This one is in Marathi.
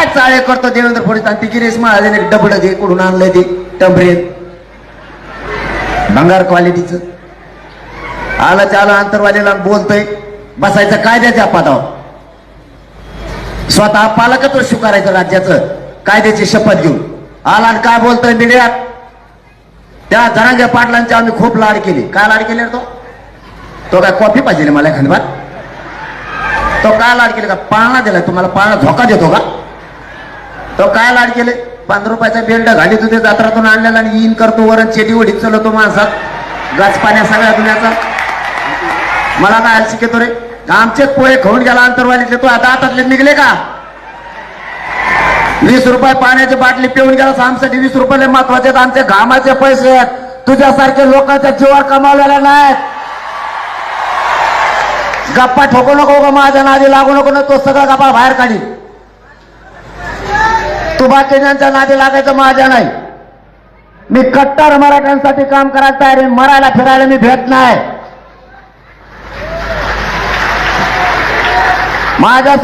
काय चाळे करतो देवेंद्र फडणवीस? आणि ती गिरीश महाजन डबड दे कुठून आणलंय ते टंबरेल भंगार क्वालिटीचं आलं चालं अंतरवालीला बोलतोय बसायचं कायद्याच्या पदावर. स्वतः पालकत्व स्वीकारायचं राज्याचं कायद्याची शपथ घेऊन. आला आणि काय बोलतोय मीडियात? त्या धनंजय पाटलांची आम्ही खूप लाड केली. काय लाड केली तो? तो काय कॉफी पाहिजे मला खंडबात तो काय लाड केली का? पाळणा दिला तुम्हाला पाळणा धोका देतो का? तो काय लाड केले? पंधरा रुपयाचा बेल्ट घालीत होते जत्रातून आणलेला आणि इन करतो वरण चेटी वडीत चलवतो माणसात. गच पाण्या सगळ्या दुनियाचा. मला काय शिकतो रे? आमचेच पोहे खाऊन गेला अंतरवालीतले. तो आता हातातले निघले का? वीस रुपये पाण्याची बाटली पिऊन गेला आमसाठी वीस रुपये महत्त्वाचे आहेत. आमचे घामाचे पैसे आहेत. तुझ्यासारखे लोकांच्या जीवावर कमावलेल्या नाहीत. गप्पा ठोकू नको माझ्या नादी लागू नको ना तो सगळा गप्पा बाहेर काढी. तू नादी लागायचं माझ्या नाही. मी कट्टर मराठ्यांसाठी काम करायला तयार आहे मरायला फिरायला मी भेट नाही. माझ्या